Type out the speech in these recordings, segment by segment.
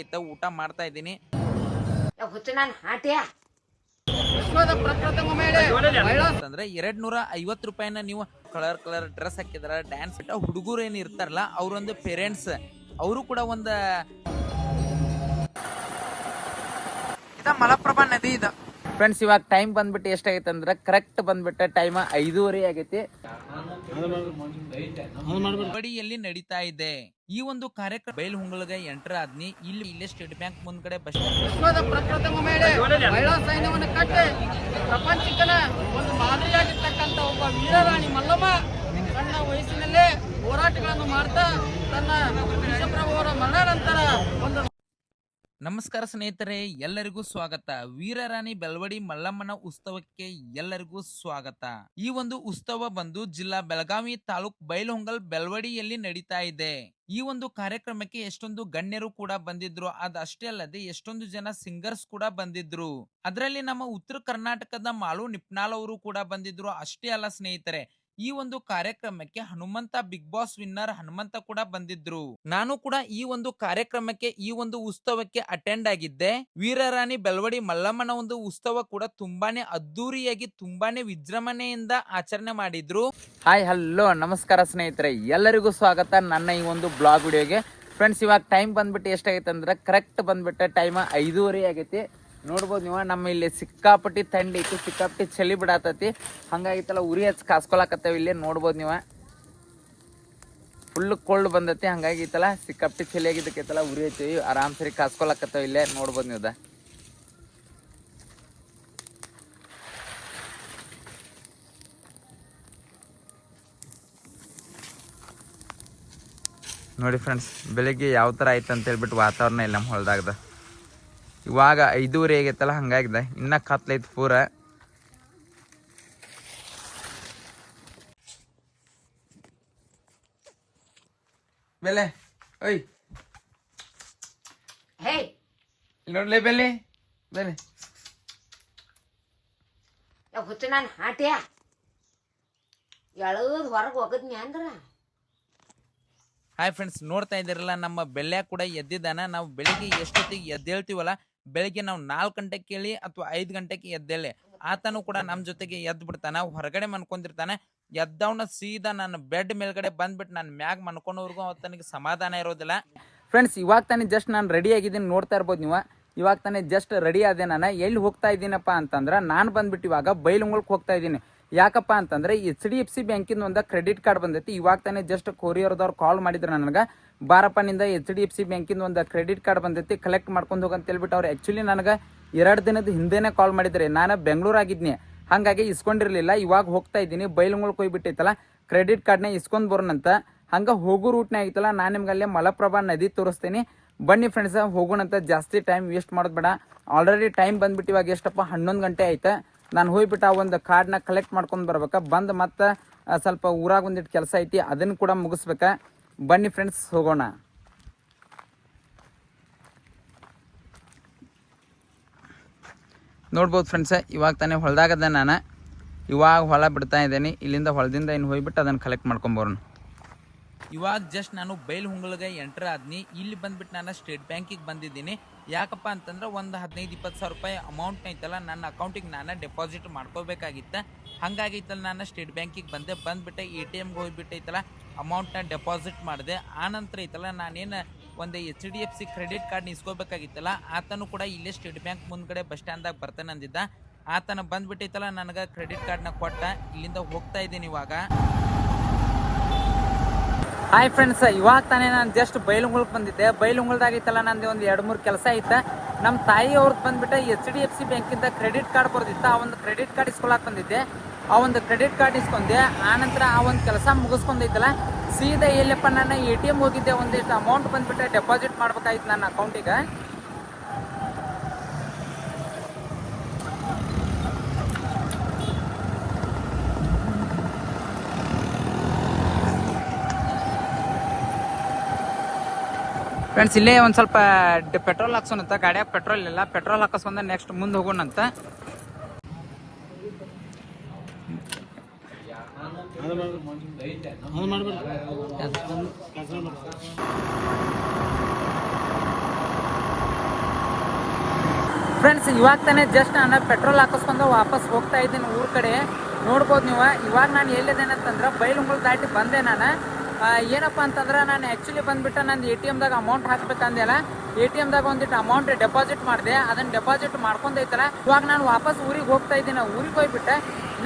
ಐತ ಊಟ ಮಾಡ್ತಾ ಇದ್ದೀನಿ. ಅಂದ್ರೆ ನಾನು ಹಾಟ್ಯಾ ಅಂತಂದ್ರೆ ಎರಡ್ ನೂರ ಐವತ್ ರೂಪಾಯಿನ ನೀವು ಕಲರ್ ಕಲರ್ ಡ್ರೆಸ್ ಹಾಕಿದಾರ ಡ್ಯಾನ್ಸ್ ಬಿಟ್ಟ ಹುಡುಗರು ಏನ್ ಇರ್ತಾರಲ್ಲ ಅವ್ರೊಂದು ಪೇರೆಂಟ್ಸ್ ಅವರು ಕೂಡ ಒಂದ ಇದ ಮಲಪ್ರಭಾ ನದಿ ಇದ. ಫ್ರೆಂಡ್ಸ್ ಇವಾಗ ಟೈಮ್ ಬಂದ್ಬಿಟ್ಟು ಎಷ್ಟಾಗೈತೆ ಅಂದ್ರೆ ಕರೆಕ್ಟ್ ಬಂದ್ಬಿಟ್ಟ ಟೈಮ್ ಐದೂವರೆ ಆಗೈತಿ. ಬಡಿಯಲ್ಲಿ ನಡೀತಾ ಇದೆ. ಈ ಒಂದು ಕಾರ್ಯಕ್ರಮ ಬೈಲ್ ಹುಂಗಳಗೆ ಎಂಟರ್ ಆದ್ನಿ. ಇಲ್ಲಿ ಇಲ್ಲೇ ಸ್ಟೇಟ್ ಬ್ಯಾಂಕ್ ಮುಂದ್ಗಡೆ ಬಸ್ ವಿಶ್ವದ ಪ್ರಪ್ರಥಮ ಮೇಲೆ ಮಹಿಳಾ ಸೈನ್ಯವನ್ನು ಕಟ್ಟಿ ಪ್ರಪಂಚಕ್ಕನ ಒಂದು ಮಾದರಿಯಾಗಿರ್ತಕ್ಕಂಥ ಒಬ್ಬ ವೀರರಾಣಿ ಮಲ್ಲಮ್ಮ ತನ್ನ ವಯಸ್ಸಿನಲ್ಲೇ ಹೋರಾಟಗಳನ್ನು ಮಾಡ್ತಾ ತನ್ನ ವಿಷಪ್ರಭುವರ ಮರಣ ನಂತರ ಒಂದು ನಮಸ್ಕಾರ ಸ್ನೇಹಿತರೆ, ಎಲ್ಲರಿಗೂ ಸ್ವಾಗತ. ವೀರರಾಣಿ ಬೆಳವಡಿ ಮಲ್ಲಮ್ಮನ ಉತ್ಸವಕ್ಕೆ ಎಲ್ಲರಿಗೂ ಸ್ವಾಗತ. ಈ ಒಂದು ಉತ್ಸವ ಬಂದು ಜಿಲ್ಲಾ ಬೆಳಗಾವಿ ತಾಲೂಕ್ ಬೈಲಹೊಂಗಲ್ ಬೆಳವಡಿಯಲ್ಲಿ ನಡೀತಾ ಇದೆ. ಈ ಒಂದು ಕಾರ್ಯಕ್ರಮಕ್ಕೆ ಎಷ್ಟೊಂದು ಗಣ್ಯರು ಕೂಡ ಬಂದಿದ್ರು. ಅದಷ್ಟೇ ಅಲ್ಲದೆ ಎಷ್ಟೊಂದು ಜನ ಸಿಂಗರ್ಸ್ ಕೂಡ ಬಂದಿದ್ರು. ಅದರಲ್ಲಿ ನಮ್ಮ ಉತ್ತರ ಕರ್ನಾಟಕದ ಮಾಲು ನಿಪ್ನಾಳ್ ಅವರು ಕೂಡ ಬಂದಿದ್ರು. ಅಷ್ಟೇ ಅಲ್ಲ ಸ್ನೇಹಿತರೆ ಈ ಒಂದು ಕಾರ್ಯಕ್ರಮಕ್ಕೆ Hanumantha Bigg Boss winner Hanumantha ಕೂಡ ಬಂದಿದ್ರು. ನಾನು ಕೂಡ ಈ ಒಂದು ಕಾರ್ಯಕ್ರಮಕ್ಕೆ, ಈ ಒಂದು ಉತ್ಸವಕ್ಕೆ ಅಟೆಂಡ್ ಆಗಿದ್ದೆ. ವೀರರಾಣಿ ಬೆಲ್ವಡಿ ಮಲ್ಲಮ್ಮನ ಒಂದು ಉತ್ಸವ ಕೂಡ ತುಂಬಾನೇ ಅದ್ದೂರಿಯಾಗಿ, ತುಂಬಾನೇ ವಿಜೃಂಭಣೆಯಿಂದ ಆಚರಣೆ ಮಾಡಿದ್ರು. ಹಾಯ್ ಹಲೋ ನಮಸ್ಕಾರ ಸ್ನೇಹಿತರೆ. ಎಲ್ಲರಿಗೂ ಸ್ವಾಗತ ನನ್ನ ಈ ಒಂದು ಬ್ಲಾಗ್ ವಿಡಿಯೋಗೆ. ಫ್ರೆಂಡ್ಸ್ ಇವಾಗ ಟೈಮ್ ಬಂದ್ಬಿಟ್ಟು ಎಷ್ಟಾಗೈತೆ ಅಂದ್ರೆ ಕರೆಕ್ಟ್ ಬಂದ್ಬಿಟ್ಟು ಟೈಮ್ ಐದೂವರೆ ಆಗೈತಿ. ನೋಡ್ಬೋದು ನೀವು, ನಮ್ಮ ಇಲ್ಲಿ ಸಿಕ್ಕಾಪಟ್ಟಿ ಥಂಡಿ ಐತಿ ಸಿಕ್ಕಾಪಟ್ಟಿ ಚಳಿ ಬಿಡಾತತಿ. ಹಂಗಾಗಿತ್ತಲ್ಲ, ಉರಿ ಹಚ್ಚಿ ಕಾಸ್ಕೊಳಕತ್ತೇವೆ ಇಲ್ಲಿ, ನೋಡ್ಬೋದು ನೀವು. ಫುಲ್ ಕೋಲ್ಡ್ ಬಂದತಿ, ಹಂಗಾಗಿತ್ತಲ್ಲ, ಸಿಕ್ಕಾಪಟ್ಟಿ ಚಳಿ ಆಗಿದ್ದಕ್ಕೈತಲ್ಲ ಉರಿ ಹಚ್ಚಿ ಆರಾಮ್ ಸರಿ ಕಾಸ್ಕೊಳಕತ್ತೇವೆ ಇಲ್ಲೇ, ನೋಡ್ಬೋದು ನೀವು ನೋಡಿ ಫ್ರೆಂಡ್ಸ್ ಬೆಳಿಗ್ಗೆ ಯಾವ ಥರ ಆಯ್ತು ಅಂತ ಹೇಳ್ಬಿಟ್ಟು ವಾತಾವರಣ ಇಲ್ಲ ನಮ್ಮ ಹೊಲದಾಗದ. ಇವಾಗ ಐದೂವರೆ ಆಗೈತಲ್ಲ ಹಂಗಾಗಿದೆ. ಇನ್ನ ಕತ್ಲೈತ್ ಪೂರ. ಬೆಲೆ ಓಯ್. ಇಲ್ಲಿ ನೋಡ್ಲೆ ಬೆಲೆ ಬೆಲೆ. ಹುಚ್ಚು ನಾನು ಹಾಟ್ಯಾ? ಎಳದ್ ಹೊರಗೆ ಹೋಗದ್ನಿ ಅಂದ್ರ? ಹಾಯ್ ಫ್ರೆಂಡ್ಸ್ ನೋಡ್ತಾ ಇದ್ದೀರಲ್ಲ ನಮ್ಮ ಬೆಳ್ಳ್ಯ ಕೂಡ ಎದ್ದಿದ್ದಾನ. ನಾವು ಬೆಳಿಗ್ಗೆ ಎಷ್ಟೊತ್ತಿಗೆ ಎದ್ದೇಳ್ತೀವಲ್ಲ ಬೆಳಿಗ್ಗೆ ನಾವು ನಾಲ್ಕು ಗಂಟೆಗೆ ಕೇಳಿ ಅಥವಾ ಐದು ಗಂಟೆಗೆ ಎದ್ದೇಳೆ, ಆತನು ಕೂಡ ನಮ್ಮ ಜೊತೆಗೆ ಎದ್ದು ಬಿಡ್ತಾನೆ ಹೊರಗಡೆ ಮನ್ಕೊಂಡಿರ್ತಾನೆ, ಎದ್ದವನ ಸೀದಾ ನನ್ನ ಬೆಡ್ ಮೇಲ್ಗಡೆ ಬಂದ್ಬಿಟ್ಟು ನಾನು ಮ್ಯಾಗ್ ಮನ್ಕೊಂಡವ್ರಿಗೂ ಅವತ್ತನಿಗೆ ಸಮಾಧಾನ ಇರೋದಿಲ್ಲ. ಫ್ರೆಂಡ್ಸ್ ಇವಾಗ ತಾನೇ ಜಸ್ಟ್ ನಾನು ರೆಡಿ ಆಗಿದ್ದೀನಿ, ನೋಡ್ತಾ ಇರ್ಬೋದು ನೀವು. ಇವಾಗ ತಾನೇ ಜಸ್ಟ್ ರೆಡಿ ಆದೆ ನಾನು. ಎಲ್ಲಿ ಹೋಗ್ತಾ ಇದ್ದೀನಪ್ಪ ಅಂತಂದ್ರೆ, ನಾನು ಬಂದ್ಬಿಟ್ಟು ಇವಾಗ ಬೈಲುಂಗಲ್ಕ್ ಹೋಗ್ತಾ ಇದ್ದೀನಿ. ಯಾಕಪ್ಪ ಅಂತಂದ್ರೆ ಎಚ್ ಡಿ ಎಫ್ ಸಿ ಬ್ಯಾಂಕಿಂದ ಒಂದು ಕ್ರೆಡಿಟ್ ಕಾರ್ಡ್ ಬಂದೈತಿ. ಇವಾಗ ತಾನೇ ಜಸ್ಟ್ ಕೊರಿಯರ್ದವ್ರು ಕಾಲ್ ಮಾಡಿದ್ರು ನನಗೆ. ಬಾರಪ್ಪನಿಂದ ಎಚ್ ಡಿ ಎಫ್ ಸಿ ಬ್ಯಾಂಕಿಂದ ಒಂದು ಕ್ರೆಡಿಟ್ ಕಾರ್ಡ್ ಬಂದೈತಿ ಕಲೆಕ್ಟ್ ಮಾಡ್ಕೊಂಡು ಹೋಗಂತ ಹೇಳ್ಬಿಟ್ಟು ಅವ್ರು ಆ್ಯಕ್ಚುಲಿ ನನಗೆ ಎರಡು ದಿನದ ಹಿಂದೆನೇ ಕಾಲ್ ಮಾಡಿದ್ರೆ. ನಾನು ಬೆಂಗಳೂರು ಆಗಿದ್ನಿ. ಹಾಗಾಗಿ ಇಸ್ಕೊಂಡಿರಲಿಲ್ಲ. ಇವಾಗ ಹೋಗ್ತಾ ಇದ್ದೀನಿ. ಬೈಲುಂಗಲ್ಕ್ ಕೊಯ್ಬಿಟ್ಟೈತಲ್ಲ ಕ್ರೆಡಿಟ್ ಕಾರ್ಡ್ನ ಇಸ್ಕೊಂಡು ಬರೋಣಂತ ಹಂಗೆ ಹೋಗೋ ರೂಟ್ನೇ ಆಗಿತ್ತಲ್ಲ ನಾನು ನಿಮ್ಗೆ ಅಲ್ಲೇ ಮಲಪ್ರಭಾ ನದಿ ತೋರಿಸ್ತೀನಿ. ಬನ್ನಿ ಫ್ರೆಂಡ್ಸ್ ಹೋಗೋಣಂತ ಜಾಸ್ತಿ ಟೈಮ್ ವೇಸ್ಟ್ ಮಾಡೋದು ಬೇಡ. ಆಲ್ರೆಡಿ ಟೈಮ್ ಬಂದ್ಬಿಟ್ಟು ಇವಾಗ ಎಷ್ಟಪ್ಪ? ಹನ್ನೊಂದು ಗಂಟೆ ಆಯ್ತು. ನಾನು ಹೋಗ್ಬಿಟ್ಟು ಆ ಒಂದು ಕಾರ್ಡ್ನ ಕಲೆಕ್ಟ್ ಮಾಡ್ಕೊಂಡು ಬರ್ಬೇಕು? ಬಂದು ಮತ್ತೆ ಸ್ವಲ್ಪ ಊರಾಗ ಒಂದಿಟ್ಟು ಕೆಲಸ ಐತಿ ಅದನ್ನು ಕೂಡ ಮುಗಿಸ್ಬೇಕಾ? ಬನ್ನಿ ಫ್ರೆಂಡ್ಸ್ ಹೋಗೋಣ. ನೋಡ್ಬೋದು ಫ್ರೆಂಡ್ಸ್ ಇವಾಗ ತಾನೇ ಹೊಲದಾಗದ ನಾನು. ಇವಾಗ ಹೊಲ ಬಿಡ್ತಾ ಇದ್ದೀನಿ. ಇಲ್ಲಿಂದ ಹೊಲದಿಂದ ಇನ್ನು ಹೋಗ್ಬಿಟ್ಟು ಅದನ್ನು ಕಲೆಕ್ಟ್ ಮಾಡ್ಕೊಂಬರೋಣ ಇವಾಗ ಜಸ್ಟ್ ನಾನು ಬೈಲ್ ಹುಂಗಲ್ಗೆ ಎಂಟರ್ ಆದ್ನಿ. ಇಲ್ಲಿ ಬಂದ್ಬಿಟ್ಟು ನಾನು ಸ್ಟೇಟ್ ಬ್ಯಾಂಕಿಗೆ ಬಂದಿದ್ದೀನಿ. ಯಾಕಪ್ಪ ಅಂತಂದ್ರೆ ಒಂದು ಹದಿನೈದು ಇಪ್ಪತ್ತು ಸಾವಿರ ರೂಪಾಯಿ ಅಮೌಂಟ್ ಐತಲ್ಲ ನನ್ನ ಅಕೌಂಟಿಗೆ ನಾನು ಡೆಪಾಸಿಟ್ ಮಾಡ್ಕೋಬೇಕಾಗಿತ್ತು. ಹಂಗಾಗೈತಲ್ಲ ನಾನು ಸ್ಟೇಟ್ ಬ್ಯಾಂಕಿಗೆ ಬಂದೆ. ಬಂದ್ಬಿಟ್ಟು ಎ ಟಿ ಎಮ್ಗೆ ಹೋಗ್ಬಿಟ್ಟೈತಲ್ಲ ಅಮೌಂಟ್ನ ಡೆಪಾಸಿಟ್ ಮಾಡಿದೆ. ಆನಂತರ ಐತಲ್ಲ ನಾನೇನು ಒಂದು H D F C credit card ಇಸ್ಕೋಬೇಕಾಗಿತ್ತಲ್ಲ ಆತನು ಕೂಡ ಇಲ್ಲೇ ಸ್ಟೇಟ್ ಬ್ಯಾಂಕ್ ಮುಂದ್ಗಡೆ ಬಸ್ ಸ್ಟ್ಯಾಂಡ್ದಾಗ ಬರ್ತಾನೆ ಅಂದಿದ್ದ. ಆತನ ಬಂದ್ಬಿಟ್ಟೈತಲ್ಲ, ನನಗೆ ಕ್ರೆಡಿಟ್ ಕಾರ್ಡ್ನ ಕೊಟ್ಟ. ಇಲ್ಲಿಂದ ಹೋಗ್ತಾ ಇದ್ದೀನಿ ಇವಾಗ. ಹಾಯ್ ಫ್ರೆಂಡ್ಸ್ ಇವಾಗ ತಾನೇ ನಾನು ಜಸ್ಟ್ ಬೈಲುಂಗುಳಕ್ಕೆ ಬಂದಿದ್ದೆ. ಬೈಲುಂಗುಳದಾಗಿತ್ತಲ್ಲ ನಂದು ಒಂದು ಎರಡು ಮೂರು ಕೆಲಸ ಐತೆ. ನಮ್ಮ ತಾಯಿ ಅವ್ರದ್ದು ಬಂದ್ಬಿಟ್ಟು ಎಚ್ ಡಿ ಎಫ್ ಸಿ ಬ್ಯಾಂಕಿಂದ ಕ್ರೆಡಿಟ್ ಕಾರ್ಡ್ ಬರ್ದಿತ್ತು. ಆ ಒಂದು ಕ್ರೆಡಿಟ್ ಕಾರ್ಡ್ ಇಸ್ಕೊಳಕ್ಕೆ ಬಂದಿದ್ದೆ. ಆ ಒಂದು ಕ್ರೆಡಿಟ್ ಕಾರ್ಡ್ ಇಸ್ಕೊಂಡೆ. ಆನಂತರ ಆ ಒಂದು ಕೆಲಸ ಮುಗಿಸ್ಕೊಂಡೈತಲ್ಲ, ಸೀದಾ ಎಲ್ಲಪ್ಪ ನಾನು ಎ ಟಿ ಎಂ ಹೋಗಿದ್ದೆ ಒಂದಿಷ್ಟು ಅಮೌಂಟ್ ಬಂದ್ಬಿಟ್ಟು ಡೆಪಾಸಿಟ್ ಮಾಡ್ಬೇಕಾಗಿತ್ತು ನನ್ನ ಅಕೌಂಟಿಗೆ ಫ್ರೆಂಡ್ಸ್ ಇಲ್ಲೇ ಒಂದು ಸ್ವಲ್ಪ ಪೆಟ್ರೋಲ್ ಹಾಕ್ಸೋಣಂತ, ಗಾಡಿಯಾಗ ಪೆಟ್ರೋಲ್ ಇಲ್ಲ. ಪೆಟ್ರೋಲ್ ಹಾಕಿಸ್ಕೊಂಡ ನೆಕ್ಸ್ಟ್ ಮುಂದೆ ಹೋಗೋಣಂತ. ಫ್ರೆಂಡ್ಸ್ ಇವಾಗ ತಾನೇ ಜಸ್ಟ್ ನಾನು ಪೆಟ್ರೋಲ್ ಹಾಕಿಸ್ಕೊಂಡು ವಾಪಸ್ ಹೋಗ್ತಾ ಇದ್ದೀನಿ ಊರ ಕಡೆ. ನೋಡ್ಬೋದು ನೀವು, ಇವಾಗ ನಾನು ಎಲ್ಲಿದ್ದೇನೆ ಅಂತಂದ್ರೆ ಬೈಲುಂಗುಳ ದಾಟಿ ಬಂದೆ ನಾನು. ಏನಪ್ಪ ಅಂತಂದ್ರೆ ನಾನು ಆ್ಯಕ್ಚುಲಿ ಬಂದ್ಬಿಟ್ಟು ನಂದು ಎ ಟಿ ಎಮ್ದಾಗ ಅಮೌಂಟ್ ಹಾಕ್ಬೇಕಂದೆಲ್ಲ ಎ ಟಿ ಎಮ್ದಾಗ ಒಂದಿಟ್ಟು ಅಮೌಂಟ್ ಡೆಪಾಸಿಟ್ ಮಾಡಿದೆ ಅದನ್ನು ಡೆಪಾಸಿಟ್ ಮಾಡ್ಕೊಂಡೈತಲ್ಲ ಇವಾಗ ನಾನು ವಾಪಸ್ ಊರಿಗೆ ಹೋಗ್ತಾ ಇದ್ದೀನಿ, ಊರಿಗೆ ಹೋಗ್ಬಿಟ್ಟೆ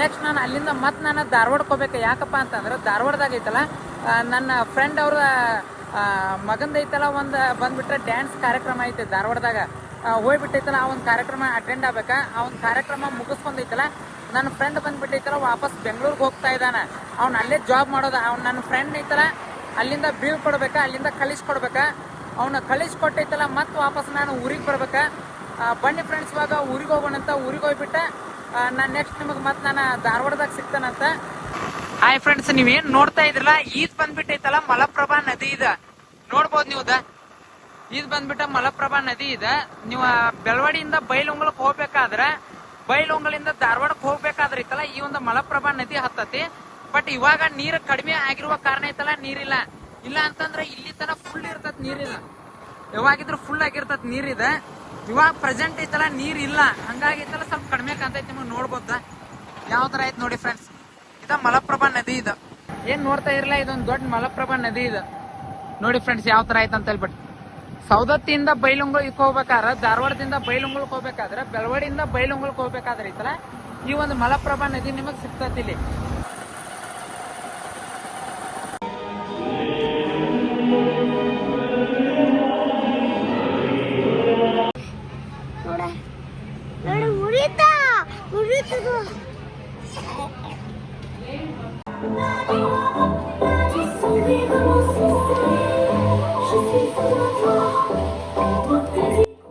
ನೆಕ್ಸ್ಟ್ ನಾನು ಅಲ್ಲಿಂದ ಮತ್ತೆ ನಾನು ಧಾರವಾಡಕ್ಕೆ ಹೋಗ್ಬೇಕು, ಯಾಕಪ್ಪ ಅಂತಂದ್ರೆ ಧಾರವಾಡದಾಗ ಐತಲ್ಲ ನನ್ನ ಫ್ರೆಂಡ್ ಅವ್ರ ಮಗಂದೈತಲ್ಲ ಒಂದು ಬಂದುಬಿಟ್ರೆ ಡ್ಯಾನ್ಸ್ ಕಾರ್ಯಕ್ರಮ ಐತೆ ಧಾರವಾಡದಾಗ. ಹೋಗ್ಬಿಟ್ಟೈತಲ್ಲ ಆ ಒಂದು ಕಾರ್ಯಕ್ರಮ ಅಟೆಂಡ್ ಆಗ್ಬೇಕಾ? ಆ ಒಂದು ಕಾರ್ಯಕ್ರಮ ಮುಗಿಸ್ಕೊಂಡೈತಲ್ಲ ನನ್ನ ಫ್ರೆಂಡ್ ಬಂದ್ಬಿಟ್ಟೈತಲ್ಲ ವಾಪಸ್ ಬೆಂಗಳೂರಿಗೆ ಹೋಗ್ತಾ ಇದ್ದಾನೆ. ಅವ್ನು ಅಲ್ಲೇ ಜಾಬ್ ಮಾಡೋದು. ಅವ್ನು ನನ್ನ ಫ್ರೆಂಡ್ ಐತಲ್ಲ ಅಲ್ಲಿಂದ ಬೀಳ್ ಕೊಡ್ಬೇಕಾ, ಅಲ್ಲಿಂದ ಕಳಿಸ್ಕೊಡ್ಬೇಕಾ ಅವನು ಕಳಿಸ್ಕೊಟ್ಟೈತಲ್ಲ ಮತ್ತೆ ವಾಪಸ್ ನಾನು ಊರಿಗೆ ಬರ್ಬೇಕಾ. ಬನ್ನಿ ಫ್ರೆಂಡ್ಸ್ ಇವಾಗ ಊರಿಗೆ ಹೋಗೋಣಂತ ಊರಿಗೆ ಹೋಗ್ಬಿಟ್ಟೆ. ನಾನು ನೆಕ್ಸ್ಟ್ ನಿಮಗೆ ಮತ್ತೆ ನಾನು ಧಾರವಾಡದಾಗ ಸಿಗ್ತಾನಂತ ಹಾಯ್ ಫ್ರೆಂಡ್ಸ್ ನೀವೇನ್ ನೋಡ್ತಾ ಇದ್ರಲ್ಲ? ಈದ್ ಬಂದ್ಬಿಟ್ಟೈತಲ್ಲ ಮಲಪ್ರಭಾ ನದಿ ಇದೆ. ನೋಡ್ಬೋದು ನೀವು ಈದ್ ಬಂದ್ಬಿಟ್ಟ ಮಲಪ್ರಭಾ ನದಿ ಇದೆ. ನೀವು ಬೆಳವಾಡಿಯಿಂದ ಬೈಲುಂಗಲಕ್ಕೆ ಹೋಗ್ಬೇಕಾದ್ರೆ ಬೈಲುಂಗಲಿಂದ ಧಾರವಾಡಕ್ಕೆ ಹೋಗ್ಬೇಕಾದ್ರೆ ಐತಲ್ಲ, ಈ ಒಂದು ಮಲಪ್ರಭಾ ನದಿ ಹತ್ತತಿ. ಬಟ್ ಇವಾಗ ನೀರು ಕಡಿಮೆ ಆಗಿರುವ ಕಾರಣ ಐತಲ್ಲ, ನೀರಿಲ್ಲ. ಇಲ್ಲ ಅಂತಂದ್ರೆ ಇಲ್ಲಿ ತನ ಫುಲ್ ಇರ್ತದ ನೀರಿಲ್ಲ. ಯಾವಾಗಿದ್ರು ಫುಲ್ ಆಗಿರ್ತದ ನೀರಿದೆ. ಇವಾಗ ಪ್ರೆಸೆಂಟ್ ಐತಲ್ಲ, ನೀರ್ ಇಲ್ಲ. ಹಂಗಾಗಿ ಐತಲ್ಲ, ಸ್ವಲ್ಪ ಕಡಿಮೆ ಕಾಣ್ತೈತಿ ನಿಮಗೆ ನೋಡ್ಬೋದ? ಯಾವ ತರ ಐತ್ ನೋಡಿ ಫ್ರೆಂಡ್ಸ್ ಇದ ಮಲಪ್ರಭಾ ನದಿ ಇದು. ಏನ್ ನೋಡ್ತಾ ಇರಲ್ಲ ಇದೊಂದು ದೊಡ್ಡ ಮಲಪ್ರಭಾ ನದಿ ಇದು. ನೋಡಿ ಫ್ರೆಂಡ್ಸ್ ಯಾವ ತರ ಐತೆ ಅಂತ ಹೇಳ್ಬಿಟ್ಟು ಸೌದತ್ತಿಯಿಂದ ಬೈಲುಂಗುಳಕ್ಕೆ ಹೋಗ್ಬೇಕಾದ್ರೆ ಧಾರವಾಡದಿಂದ ಬೈಲುಂಗುಳಕ್ಕೆ ಹೋಗ್ಬೇಕಾದ್ರೆ ಬೆಳವಡಿಯಿಂದ ಬೈಲುಂಗುಳಕ್ಕೆ ಹೋಗ್ಬೇಕಾದ್ರೆ ಐತಲ್ಲ ಈ ಒಂದು ಮಲಪ್ರಭಾ ನದಿ ನಿಮಗೆ ಸಿಗ್ತತಿ ಇಲ್ಲಿ. ನೋಡ. ನೋಡ ಮುರಿತ ಮುರಿತದು.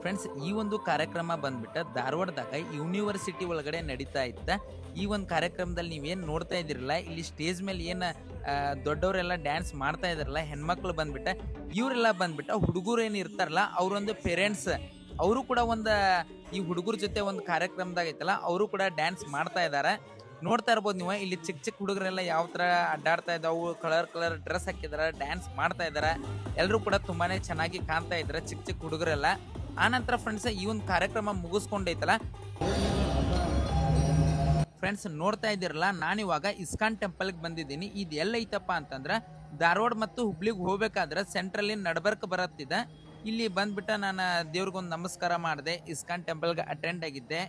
ಫ್ರೆಂಡ್ಸ್ ಈ ಒಂದು ಕಾರ್ಯಕ್ರಮ ಬಂದ್ಬಿಟ್ಟು ಧಾರವಾಡದಾಗ ಯೂನಿವರ್ಸಿಟಿ ಒಳಗಡೆ ನಡೀತಾ ಇತ್ತ. ಈ ಒಂದು ಕಾರ್ಯಕ್ರಮದಲ್ಲಿ ನೀವೇನು ನೋಡ್ತಾ ಇದ್ದೀರಲ್ಲ, ಇಲ್ಲಿ ಸ್ಟೇಜ್ ಮೇಲೆ ಏನು ದೊಡ್ಡವರೆಲ್ಲ ಡ್ಯಾನ್ಸ್ ಮಾಡ್ತಾ ಇದಾರಲ್ಲ ಹೆಣ್ಮಕ್ಳು ಬಂದ್ಬಿಟ್ಟ, ಇವರೆಲ್ಲ ಬಂದ್ಬಿಟ್ಟ ಹುಡುಗರು ಏನು ಇರ್ತಾರಲ್ಲ, ಅವರೊಂದು ಪೇರೆಂಟ್ಸ್ ಅವರು ಕೂಡ ಒಂದು, ಈ ಹುಡುಗರ ಜೊತೆ ಒಂದು ಕಾರ್ಯಕ್ರಮದಾಗ ಐತಲ್ಲ, ಅವರು ಕೂಡ ಡ್ಯಾನ್ಸ್ ಮಾಡ್ತಾ ಇದ್ದಾರೆ ನೋಡ್ತಾ ಇರ್ಬೋದು ನೀವು, ಇಲ್ಲಿ ಚಿಕ್ಕ ಚಿಕ್ಕ ಹುಡುಗರೆಲ್ಲ ಯಾವ ಥರ ಅಡ್ಡಾಡ್ತಾ ಇದ್ದಾವು ಕಲರ್ ಕಲರ್ ಡ್ರೆಸ್ ಹಾಕಿದಾರ ಡ್ಯಾನ್ಸ್ ಮಾಡ್ತಾ ಇದ್ದಾರೆ ಎಲ್ಲರೂ ಕೂಡ ತುಂಬಾನೇ ಚೆನ್ನಾಗಿ ಕಾಣ್ತಾ ಇದ್ದಾರೆ ಚಿಕ್ಕ ಚಿಕ್ಕ ಹುಡುಗರೆಲ್ಲ. ಆನಂತರ ಫ್ರೆಂಡ್ಸ್ ಈ ಒಂದು ಕಾರ್ಯಕ್ರಮ ಮುಗಿಸ್ಕೊಂಡೈತಲ್ಲ? ಫ್ರೆಂಡ್ಸ್ ನೋಡ್ತಾ ಇದ್ದೀರಲ್ಲ, ನಾನಿವಾಗ ಇಸ್ಕಾನ್ ಟೆಂಪಲ್ಗೆ ಬಂದಿದ್ದೀನಿ. ಇದು ಎಲ್ಲ ಐತಪ್ಪ ಅಂತಂದ್ರೆ, ಧಾರವಾಡ ಮತ್ತು ಹುಬ್ಳಿಗೆ ಹೋಗ್ಬೇಕಾದ್ರೆ ಸೆಂಟ್ರಲ್ಲಿ ನಡ್ಬರ್ಕ್ ಬರತ್ತಿದೆ. ಇಲ್ಲಿ ಬಂದ್ಬಿಟ್ಟು ನಾನು ದೇವ್ರಿಗೊಂದು ನಮಸ್ಕಾರ ಮಾಡಿದೆ. ಇಸ್ಕಾನ್ ಟೆಂಪಲ್ಗೆ ಅಟೆಂಡ್ ಆಗಿದ್ದೆ.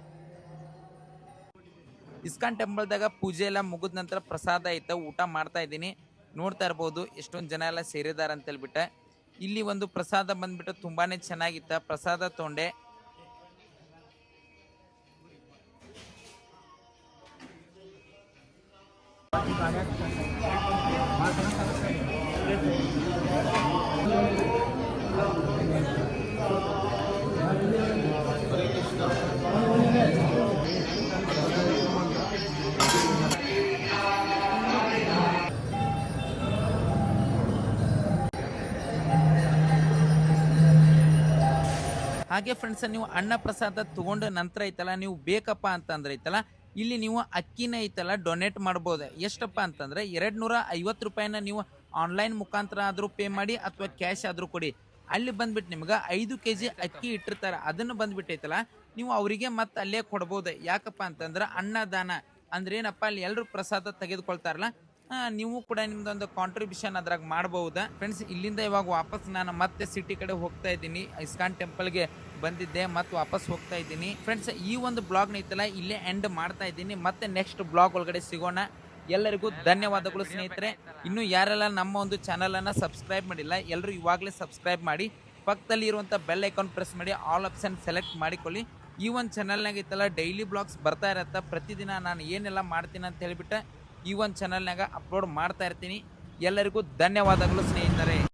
ಇಸ್ಕಾನ್ ಟೆಂಪಲ್ದಾಗ ಪೂಜೆ ಎಲ್ಲ ಮುಗಿದ ನಂತರ ಪ್ರಸಾದ ಐತೆ, ಊಟ ಮಾಡ್ತಾ ಇದ್ದೀನಿ. ನೋಡ್ತಾ ಇರ್ಬೋದು, ಎಷ್ಟೊಂದು ಜನ ಎಲ್ಲ ಸೇರಿದ್ದಾರೆ ಅಂತ ಹೇಳ್ಬಿಟ್ಟು ಇಲ್ಲಿ ಒಂದು ಪ್ರಸಾದ ಬಂದ್ಬಿಟ್ಟು ತುಂಬಾನೇ ಚೆನ್ನಾಗಿತ್ತ. ಪ್ರಸಾದ ತೊಗೊಂಡೆ ಹಾಗೆ ಫ್ರೆಂಡ್ಸ್ ನೀವು ಅನ್ನ ಪ್ರಸಾದ ತಗೊಂಡ ನಂತರ ಐತಲ್ಲ, ನೀವು ಬೇಕಪ್ಪ ಅಂತಂದ್ರೆ ಐತಲ್ಲ, ಇಲ್ಲಿ ನೀವು ಅಕ್ಕಿನ ಐತಲ್ಲ ಡೊನೇಟ್ ಮಾಡ್ಬೋದು. ಎಷ್ಟಪ್ಪ ಅಂತಂದ್ರೆ ಎರಡ್ ನೂರ ಐವತ್ತು ರೂಪಾಯಿನ ನೀವು ಆನ್ಲೈನ್ ಮುಖಾಂತರ ಆದ್ರೂ ಪೇ ಮಾಡಿ ಅಥವಾ ಕ್ಯಾಶ್ ಆದ್ರೂ ಕೊಡಿ. ಅಲ್ಲಿ ಬಂದ್ಬಿಟ್ಟು ನಿಮ್ಗೆ ಐದು ಕೆ ಜಿ ಅಕ್ಕಿ ಇಟ್ಟಿರ್ತಾರೆ. ಅದನ್ನು ಬಂದ್ಬಿಟ್ಟೈತಲ್ಲ ನೀವು ಅವರಿಗೆ ಮತ್ತೆ ಅಲ್ಲೇ ಕೊಡ್ಬೋದು. ಯಾಕಪ್ಪ ಅಂತಂದ್ರೆ, ಅನ್ನದಾನ ಅಂದ್ರೆ ಏನಪ್ಪ, ಅಲ್ಲಿ ಎಲ್ಲರೂ ಪ್ರಸಾದ ತೆಗೆದುಕೊಳ್ತಾರಲ್ಲ ನೀವು ಕೂಡ ನಿಮ್ದೊಂದು ಕಾಂಟ್ರಿಬ್ಯೂಷನ್ ಅದ್ರಾಗ ಮಾಡಬಹುದಾ ಫ್ರೆಂಡ್ಸ್ ಇಲ್ಲಿಂದ ಇವಾಗ ವಾಪಸ್ ನಾನು ಮತ್ತೆ ಸಿಟಿ ಕಡೆ ಹೋಗ್ತಾ ಇದ್ದೀನಿ. ಇಸ್ಕಾನ್ ಟೆಂಪಲ್ಗೆ ಬಂದಿದ್ದೆ ಮತ್ತೆ ವಾಪಸ್ ಹೋಗ್ತಾ ಇದ್ದೀನಿ. ಫ್ರೆಂಡ್ಸ್ ಈ ಒಂದು ಬ್ಲಾಗ್ ಇತ್ತಲ್ಲ ಇಲ್ಲೇ ಎಂಡ್ ಮಾಡ್ತಾ ಇದ್ದೀನಿ. ಮತ್ತೆ ನೆಕ್ಸ್ಟ್ ಬ್ಲಾಗ್ ಒಳಗಡೆ ಸಿಗೋಣ. ಎಲ್ಲರಿಗೂ ಧನ್ಯವಾದಗಳು ಸ್ನೇಹಿತರೆ. ಇನ್ನು ಯಾರೆಲ್ಲ ನಮ್ಮ ಒಂದು ಚಾನಲನ್ನು ಸಬ್ಸ್ಕ್ರೈಬ್ ಮಾಡಿಲ್ಲ ಎಲ್ಲರೂ ಇವಾಗಲೇ ಸಬ್ಸ್ಕ್ರೈಬ್ ಮಾಡಿ, ಪಕ್ಕದಲ್ಲಿ ಇರುವಂಥ ಬೆಲ್ ಐಕಾನ್ ಪ್ರೆಸ್ ಮಾಡಿ ಆಲ್ ಆಪ್ಷನ್ ಸೆಲೆಕ್ಟ್ ಮಾಡಿಕೊಳ್ಳಿ. ಈ ಒಂದು ಚಾನಲ್ನಾಗ ಇತ್ತಲ್ಲ ಡೈಲಿ ಬ್ಲಾಗ್ಸ್ ಬರ್ತಾ ಇರತ್ತ. ಪ್ರತಿದಿನ ನಾನು ಏನೆಲ್ಲ ಮಾಡ್ತೀನಿ ಅಂತ ಹೇಳಿಬಿಟ್ಟು ಈ ಒಂದು ಚಾನಲ್ನಾಗ ಅಪ್ಲೋಡ್ ಮಾಡ್ತಾ ಇರ್ತೀನಿ. ಎಲ್ಲರಿಗೂ ಧನ್ಯವಾದಗಳು ಸ್ನೇಹಿತರೆ.